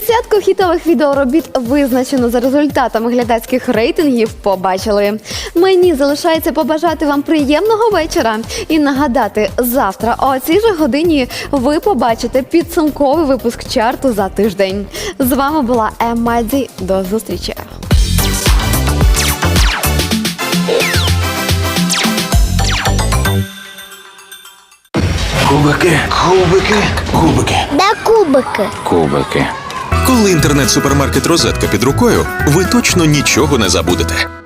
Десятку хітових відеоробіт визначено за результатами глядацьких рейтингів. Побачили. Мені залишається побажати вам приємного вечора і нагадати, завтра о цій же годині ви побачите підсумковий випуск чарту за тиждень. З вами була Еммаді. До зустрічі. Кубики, кубики, кубики, Де кубики? кубики. Коли інтернет-супермаркет Розетка під рукою, ви точно нічого не забудете.